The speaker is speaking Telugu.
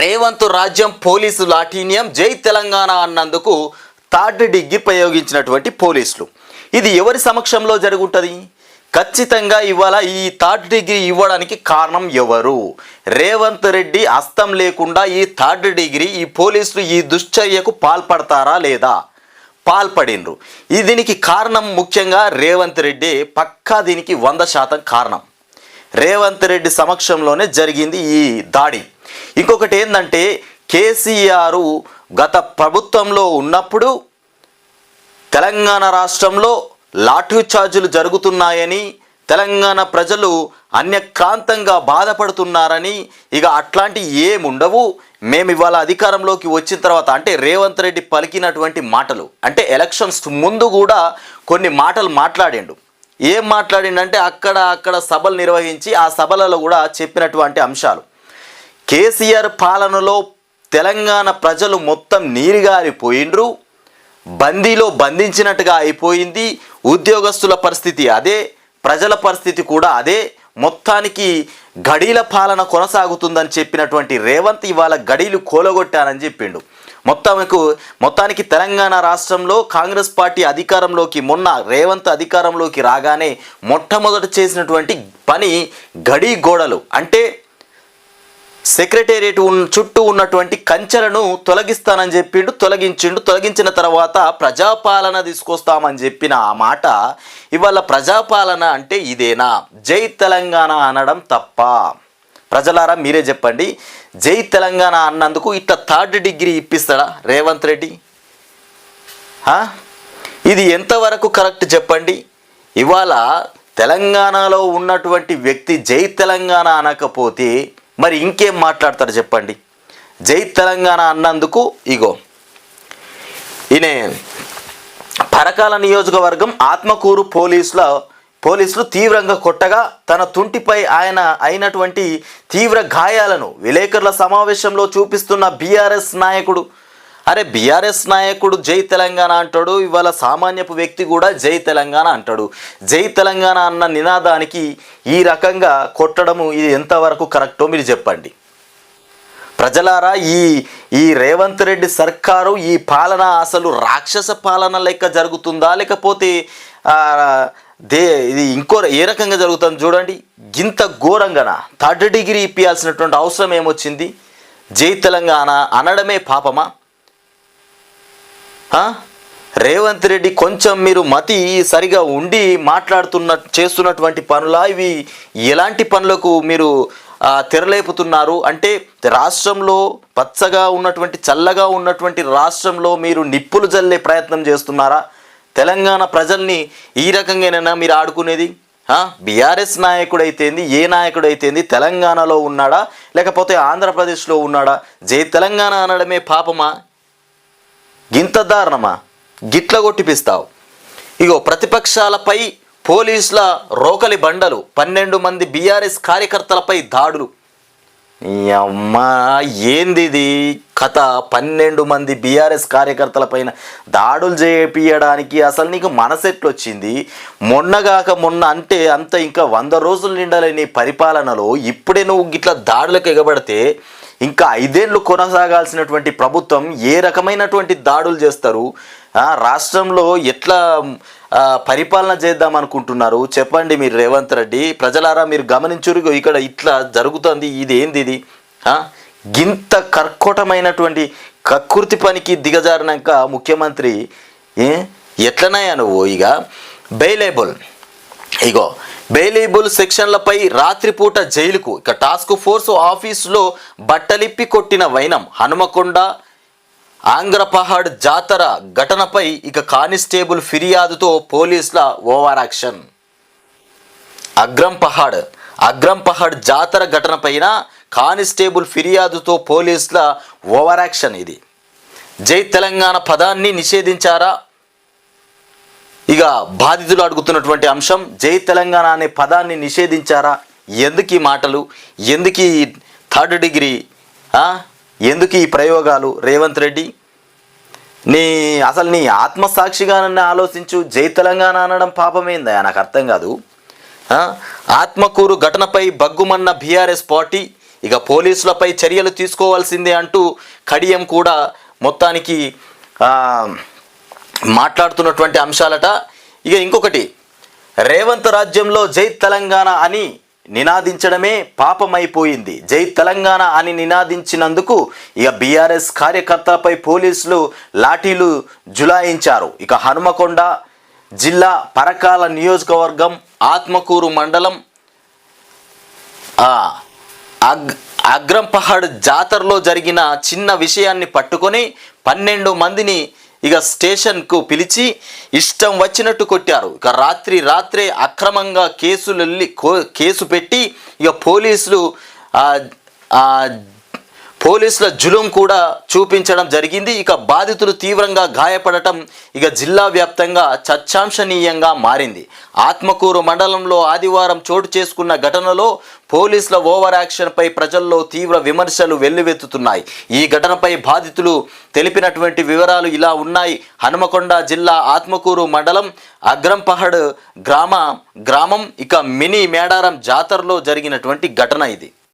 రేవంత్ రాజ్యం పోలీసు లాఠీన్యం జై తెలంగాణ అన్నందుకు థర్డ్ డిగ్రీ ప్రయోగించినటువంటి పోలీసులు. ఇది ఎవరి సమక్షంలో జరుగుంటుంది ఖచ్చితంగా ఇవాళ ఈ థర్డ్ డిగ్రీ ఇవ్వడానికి కారణం ఎవరు? రేవంత్ రెడ్డి అస్తం లేకుండా ఈ థర్డ్ డిగ్రీ ఈ పోలీసులు ఈ దుశ్చర్యకు పాల్పడతారా లేదా? పాల్పడిండ్రు. ఈ దీనికి కారణం ముఖ్యంగా రేవంత్ రెడ్డి పక్కా దీనికి వంద శాతం కారణం. రేవంత్ రెడ్డి సమక్షంలోనే జరిగింది ఈ దాడి. ఇంకొకటి ఏంటంటే కేసీఆర్ గత ప్రభుత్వంలో ఉన్నప్పుడు తెలంగాణ రాష్ట్రంలో లాఠీ ఛార్జీలు జరుగుతున్నాయని తెలంగాణ ప్రజలు అన్యక్రాంతంగా బాధపడుతున్నారని ఇక అట్లాంటి ఏముండవు. మేము ఇవాళ అధికారంలోకి వచ్చిన తర్వాత అంటే రేవంత్ రెడ్డి పలికినటువంటి మాటలు అంటే ఎలక్షన్స్ ముందు కూడా కొన్ని మాటలు మాట్లాడిండు. ఏం మాట్లాడిండంటే అక్కడ అక్కడ సభలు నిర్వహించి ఆ సభలలో కూడా చెప్పినటువంటి అంశాలు. కేసీఆర్ పాలనలో తెలంగాణ ప్రజలు మొత్తం నీరుగారిపోయిండ్రు. బందీలో బంధించినట్టుగా అయిపోయింది. ఉద్యోగస్తుల పరిస్థితి అదే. ప్రజల పరిస్థితి కూడా అదే. మొత్తానికి గడీల పాలన కొనసాగుతుందని చెప్పినటువంటి రేవంత్ ఇవాళ గడీలు కోలగొట్టారని చెప్పిండు. మొత్తంకు మొత్తానికి తెలంగాణ రాష్ట్రంలో కాంగ్రెస్ పార్టీ అధికారంలోకి మొన్న రేవంత్ అధికారంలోకి రాగానే మొట్టమొదట చేసినటువంటి పని గడీ గోడలు. అంటే సెక్రటేరియట్ ఉన్ చుట్టూ ఉన్నటువంటి కంచెలను తొలగిస్తానని చెప్పిండు తొలగించిండు. తొలగించిన తర్వాత ప్రజాపాలన తీసుకొస్తామని చెప్పిన ఆ మాట ఇవాళ ప్రజాపాలన అంటే ఇదేనా? జై తెలంగాణ అనడం తప్ప. ప్రజలారా మీరే చెప్పండి. జై తెలంగాణ అన్నందుకు ఇట్లా థర్డ్ డిగ్రీ ఇప్పిస్తాడా రేవంత్ రెడ్డి? ఇది ఎంతవరకు కరెక్ట్ చెప్పండి? ఇవాళ తెలంగాణలో ఉన్నటువంటి వ్యక్తి జై తెలంగాణ అనకపోతే మరి ఇంకేం మాట్లాడతారు చెప్పండి? జై తెలంగాణ అన్నందుకు ఇగో. ఈయనే పరకాల నియోజకవర్గం ఆత్మకూరు పోలీసుల పోలీసులు తీవ్రంగా కొట్టగా తన తుంటిపై ఆయన అయినటువంటి తీవ్ర గాయాలను విలేకరుల సమావేశంలో చూపిస్తున్న బీఆర్ఎస్ నాయకుడు అరే బీఆర్ఎస్ నాయకుడు జై తెలంగాణ అంటాడు ఇవాళ సామాన్యపు వ్యక్తి కూడా జై తెలంగాణ అంటాడు. జై తెలంగాణ అన్న నినాదానికి ఈ రకంగా కొట్టడము ఇది ఎంతవరకు కరెక్టో మీరు చెప్పండి. ప్రజలారా ఈ ఈ రేవంత్ రెడ్డి సర్కారు ఈ పాలన అసలు రాక్షస పాలన లెక్క జరుగుతుందా? లేకపోతే దే ఇది ఇంకో ఏ రకంగా జరుగుతుంది చూడండి. ఇంత ఘోరంగాన? థర్డ్ డిగ్రీ ఇప్పియాల్సినటువంటి అవసరం ఏమొచ్చింది? జై తెలంగాణ అనడమే పాపమా? రేవంత్ రెడ్డి కొంచెం మీరు మతి సరిగా ఉండి మాట్లాడుతున్న చేస్తున్నటువంటి పనుల? ఇవి ఎలాంటి పనులకు మీరు తెరలేపుతున్నారు? అంటే రాష్ట్రంలో పచ్చగా ఉన్నటువంటి చల్లగా ఉన్నటువంటి రాష్ట్రంలో మీరు నిప్పులు జల్లే ప్రయత్నం చేస్తున్నారా? తెలంగాణ ప్రజల్ని ఈ రకంగానైనా మీరు ఆడుకునేది? బీఆర్ఎస్ నాయకుడు అయితేంది ఏ నాయకుడు అయితేంది తెలంగాణలో ఉన్నాడా? లేకపోతే ఆంధ్రప్రదేశ్లో ఉన్నాడా? జై తెలంగాణ అనడమే పాపమా? గింత దారుణమా? గిట్ల కొట్టిపిస్తావు. ఇగో ప్రతిపక్షాలపై పోలీసుల రోకలి బండలు పన్నెండు మంది బీఆర్ఎస్ కార్యకర్తలపై దాడులు. అమ్మా ఏంది కథ. పన్నెండు మంది బీఆర్ఎస్ కార్యకర్తలపైన దాడులు చేపియడానికి అసలు నీకు మనసెట్లొచ్చింది? మొన్నగాక మొన్న అంటే అంత ఇంకా వంద రోజులు నిండాలి నీ పరిపాలనలో. ఇప్పుడే నువ్వు గిట్ల దాడులకు ఎగబడితే ఇంకా ఐదేళ్ళు కొనసాగాల్సినటువంటి ప్రభుత్వం ఏ రకమైనటువంటి దాడులు చేస్తారు? రాష్ట్రంలో ఎట్లా పరిపాలన చేద్దాం అనుకుంటున్నారు? చెప్పండి మీరు రేవంత్ రెడ్డి. ప్రజలారా మీరు గమనించురు ఇక్కడ ఇట్లా జరుగుతుంది ఇది ఏంది ఇది? గింత కర్కోటమైనటువంటి కకృతి పనికి దిగజారినాక ముఖ్యమంత్రి ఏ? ఎట్లనయ్యా నువ్వు ఇక బెయిలేబుల్ ఇగో బెయిలేబుల్ సెక్షన్లపై రాత్రిపూట జైలుకు ఇక టాస్క్ ఫోర్స్ ఆఫీసులో బట్టలిప్పి కొట్టిన వైనం హనుమకొండ ఆంగ్రపహాడ్ జాతర ఘటనపై ఇక కానిస్టేబుల్ ఫిర్యాదుతో పోలీసుల ఓవర్ యాక్షన్. అగ్రంపహాడ్ జాతర ఘటనపైన కానిస్టేబుల్ ఫిర్యాదుతో పోలీసుల ఓవర్ యాక్షన్ ఇది. జై తెలంగాణ పదాన్ని నిషేధించారా? ఇక బాధితులు అడుగుతున్నటువంటి అంశం జై తెలంగాణ అనే పదాన్ని నిషేధించారా? ఎందుకు ఈ మాటలు? ఎందుకు ఈ థర్డ్ డిగ్రీ? ఎందుకు ఈ ప్రయోగాలు? రేవంత్ రెడ్డి? నీ అసలు నీ ఆత్మసాక్షిగా నన్ను ఆలోచించు జై తెలంగాణ అనడం పాపమేందా? నాకు అర్థం కాదు. ఆత్మకూరు ఘటనపై బగ్గుమన్న బీఆర్ఎస్ పార్టీ ఇక పోలీసులపై చర్యలు తీసుకోవాల్సిందే అంటూ కడియం కూడా మొత్తానికి మాట్లాడుతున్నటువంటి అంశాలట. ఇక ఇంకొకటి రేవంత్ రాజ్యంలో జై తెలంగాణ అని నినాదించడమే పాపమైపోయింది. జై తెలంగాణ అని నినాదించినందుకు ఇక బీఆర్ఎస్ కార్యకర్తలపై పోలీసులు లాఠీలు జులాయించారు. ఇక హనుమకొండ జిల్లా పరకాల నియోజకవర్గం ఆత్మకూరు మండలం అగ్ అగ్రంపహాడ్ జాతరలో జరిగిన చిన్న విషయాన్ని పట్టుకొని పన్నెండు మందిని ఇక స్టేషన్కు పిలిచి ఇష్టం వచ్చినట్టు కొట్టారు. ఇక రాత్రి రాత్రే అక్రమంగా కేసులు వెళ్ళి కో- కేసు పెట్టి ఇక పోలీసులు పోలీసుల జులుం కూడా చూపించడం జరిగింది. ఇక బాధితులు తీవ్రంగా గాయపడటం ఇక జిల్లా వ్యాప్తంగా చర్చాంశనీయంగా మారింది. ఆత్మకూరు మండలంలో ఆదివారం చోటు చేసుకున్న ఘటనలో పోలీసుల ఓవర్ యాక్షన్పై ప్రజల్లో తీవ్ర విమర్శలు వెల్లువెత్తుతున్నాయి. ఈ ఘటనపై బాధితులు తెలిపినటువంటి వివరాలు ఇలా ఉన్నాయి. హనుమకొండ జిల్లా ఆత్మకూరు మండలం అగ్రంపహడ్ గ్రామ గ్రామం ఇక మినీ మేడారం జాతరలో జరిగినటువంటి ఘటన ఇది.